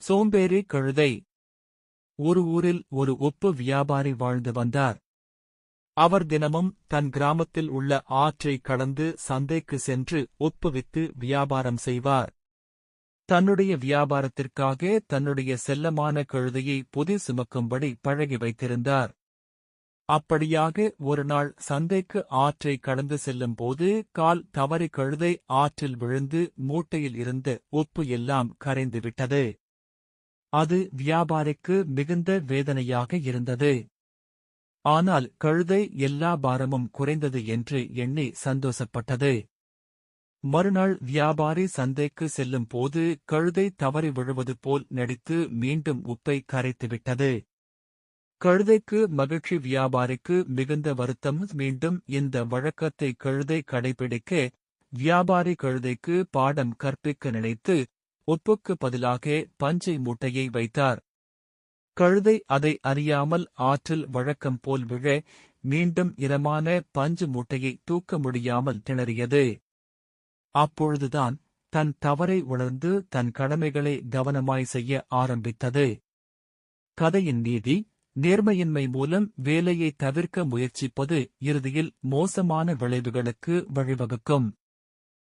சோம்பேறி கழுதை. ஒரு ஊரில் ஒரு உப்பு வியாபாரி வாழ்ந்து வந்தார். அவர் தினமும் தன் கிராமத்தில் உள்ள ஆற்றை கடந்து சந்தைக்கு சென்று உப்பு வித்து வியாபாரம் செய்வார். தன்னுடைய வியாபாரத்திற்காக தன்னுடைய செல்லமான கழுதையை புதி சுமக்கும்படி பழகி வைத்திருந்தார். அப்படியாக ஒருநாள் சந்தைக்கு ஆற்றை கடந்து செல்லும் போது கால் தவறி கழுதை ஆற்றில் விழுந்து மூட்டையில் இருந்த உப்பு எல்லாம் கரைந்து விட்டது. அது வியாபாரிக்கு மிகுந்த வேதனையாக இருந்தது. ஆனால் கழுதை எல்லா பாரமும் குறைந்தது என்று எண்ணி சந்தோஷப்பட்டது. மறுநாள் வியாபாரி சந்தைக்கு செல்லும் போது கழுதை தவறி விழுவது போல் நடித்து மீண்டும் உப்பை கரைத்துவிட்டது. கழுதைக்கு மகிழ்ச்சி வியாபாரிக்கு மிகுந்த வருத்தம் மீண்டும் இந்த வழக்கத்தை கழுதை கடைபிடிக்க வியாபாரி கழுதைக்கு பாடம் கற்பிக்க நினைத்து உப்புக்கு பதிலாக பஞ்சை மூட்டையை வைத்தார். கழுதை அதை அறியாமல் ஆற்றில் வழக்கம் போல் விழ மீண்டும் இரமான பஞ்சு மூட்டையை தூக்க முடியாமல் திணறியது. அப்பொழுதுதான் தன் தவறை உணர்ந்து தன் கடமைகளை கவனமாய் செய்ய ஆரம்பித்தது. கதையின் நீதி நேர்மையின்மை மூலம் வேலையை தவிர்க்க முயற்சிப்பது இறுதியில் மோசமான விளைவுகளுக்கு வழிவகுக்கும்.